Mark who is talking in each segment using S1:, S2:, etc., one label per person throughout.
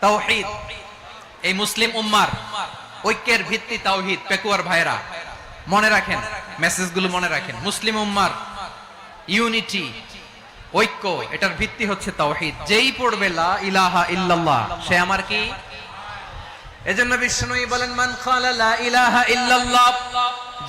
S1: তাওহীদ। এই মুসলিম উম্মার ঐক্যের ভিত্তি তাওহিদ, পেকুয়ার ভাইরা। মনে রাখেন, মেসেজগুলো মনে রাখেন। মুসলিম উম্মার ইউনিটি, ঐক্য, এটার ভিত্তি হচ্ছে তাওহিদ। যেই পড়বে, লা ইলাহা ইল্লাল্লাহ, সে আমার কি? এজন্য বিষ্ণুই বলেন, মান খালা লা ইলাহা ইল্লাল্লাহ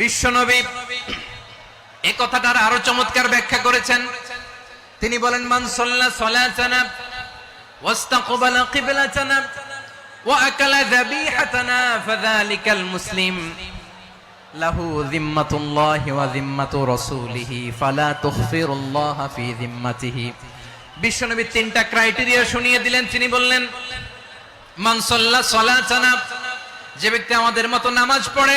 S1: বিশ্বনবী এই কথাটার আরও চমৎকার ব্যাখ্যা করেছেন। তিনি বলেন, মান সাল্লা সালাতানা ওয়াস্তাকবালা কিবলাতানা ওয়া আকালা যাবিহাতানা ফাযালিকাল মুসলিম। লাহু যিম্মাতুল্লাহি ওয়া যিম্মাতু রাসূলিহি ফালা তুখফিরুল্লাহ ফি যিম্মাতিহি। বিশ্বনবী তিনটা ক্রাইটেরিয়া শুনিয়ে দিলেন। তিনি বললেন, মান সাল্লা সালাতানা, যে ব্যক্তি আমাদের মতো নামাজ পড়ে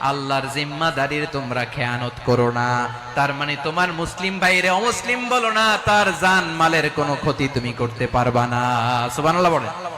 S1: আল্লাহর জিম্মাদারির তোমরা খেয়ানত করো না। তার মানে তোমার মুসলিম ভাইরে অমুসলিম বলো না, তার জান মালের কোনো ক্ষতি তুমি করতে পারবা না। সুবহানাল্লাহ বলেন।